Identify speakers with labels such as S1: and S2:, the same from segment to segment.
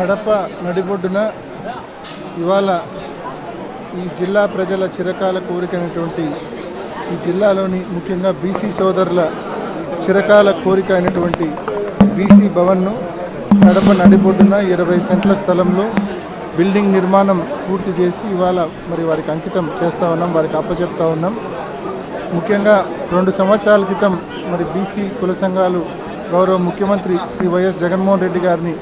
S1: కడప నడిబొడ్డున ఇవాళ ఈ జిల్లా ప్రజల చిరకాల కోరికైనటువంటి ఈ జిల్లాలోని ముఖ్యంగా బీసీ సోదరుల చిరకాల కోరిక అయినటువంటి బీసీ భవన్ను కడప నడిబొడ్డున ఇరవై సెంట్ల స్థలంలో బిల్డింగ్ నిర్మాణం పూర్తి చేసి ఇవాళ మరి వారికి అంకితం చేస్తూ ఉన్నాం వారికి అప్పచెప్తా ఉన్నాం. ముఖ్యంగా రెండు సంవత్సరాల క్రితం మరి బీసీ కుల సంఘాలు గౌరవ ముఖ్యమంత్రి శ్రీ వైఎస్ జగన్మోహన్ రెడ్డి గారిని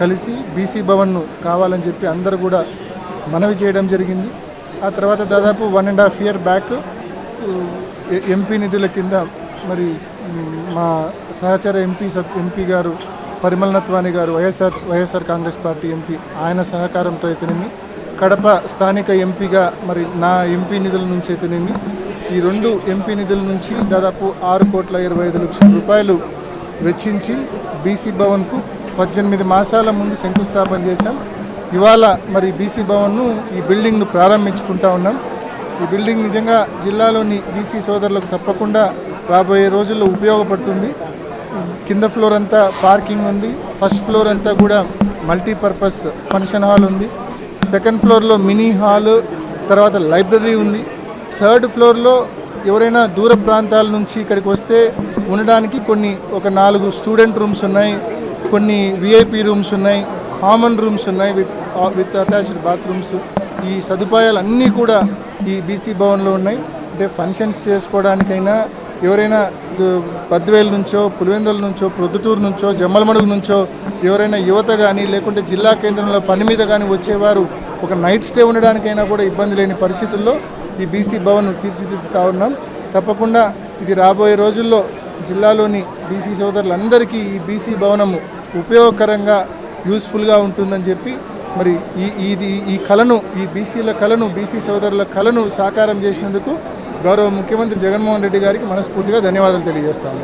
S1: కలిసి బీసీ భవన్ను కావాలని చెప్పి అందరూ కూడా మనవి చేయడం జరిగింది. ఆ తర్వాత దాదాపు one and half year back MP నిధుల కింద మరి మా సహచర MP sub MP garu Parimal Nathwani garu YSR YSR Congress party MP ఆయన సహకారంతో అయితేనేమి కడప స్థానిక ఎంపీగా మరి నా ఎంపీ నిధుల నుంచి అయితేనేమి ఈ రెండు ఎంపీ నిధుల నుంచి దాదాపు ఆరు కోట్ల ఇరవై ఐదు లక్షల రూపాయలు వెచ్చించి బీసీ భవన్కు పద్దెనిమిది మాసాల ముందు శంకుస్థాపన చేశాం. ఇవాళ మరి బీసీ భవన్ను ఈ బిల్డింగ్ను ప్రారంభించుకుంటా ఉన్నాం. ఈ బిల్డింగ్ నిజంగా జిల్లాలోని బీసీ సోదరులకు తప్పకుండా రాబోయే రోజుల్లో ఉపయోగపడుతుంది. కింద ఫ్లోర్ అంతా పార్కింగ్ ఉంది. ఫస్ట్ ఫ్లోర్ అంతా కూడా మల్టీపర్పస్ ఫంక్షన్ హాల్ ఉంది. సెకండ్ ఫ్లోర్లో మినీ హాల్ తర్వాత లైబ్రరీ ఉంది. థర్డ్ ఫ్లోర్లో ఎవరైనా దూర ప్రాంతాల నుంచి ఇక్కడికి వస్తే ఉండడానికి కొన్ని ఒక నాలుగు స్టూడెంట్ రూమ్స్ ఉన్నాయి. కొన్ని విఐపి రూమ్స్ ఉన్నాయి కామన్ రూమ్స్ ఉన్నాయి విత్ విత్ అటాచ్డ్ బాత్రూమ్స్ ఈ సదుపాయాలు అన్నీ కూడా ఈ బీసీ భవన్లో ఉన్నాయి. అంటే ఫంక్షన్స్ చేసుకోవడానికైనా ఎవరైనా పద్వేల నుంచో పులివెందుల నుంచో ప్రొద్దుటూరు నుంచో జమ్మలమడుగు నుంచో ఎవరైనా యువత కానీ లేకుంటే జిల్లా కేంద్రంలో పని మీద కానీ వచ్చేవారు ఒక నైట్ స్టే ఉండడానికైనా కూడా ఇబ్బంది లేని పరిస్థితుల్లో ఈ బీసీ భవన్ తీర్చిదిద్దుతా ఉన్నాం. తప్పకుండా ఇది రాబోయే రోజుల్లో జిల్లాలోని బీసీ సోదరులందరికీ ఈ బీసీ భవనము ఉపయోగకరంగా యూస్ఫుల్గా ఉంటుందని చెప్పి మరి ఈ ఇది ఈ కళను ఈ బీసీల కళను బీసీ సోదరుల కళను సాకారం చేసినందుకు గౌరవ ముఖ్యమంత్రి జగన్మోహన్ రెడ్డి గారికి మనస్ఫూర్తిగా ధన్యవాదాలు తెలియజేస్తాను.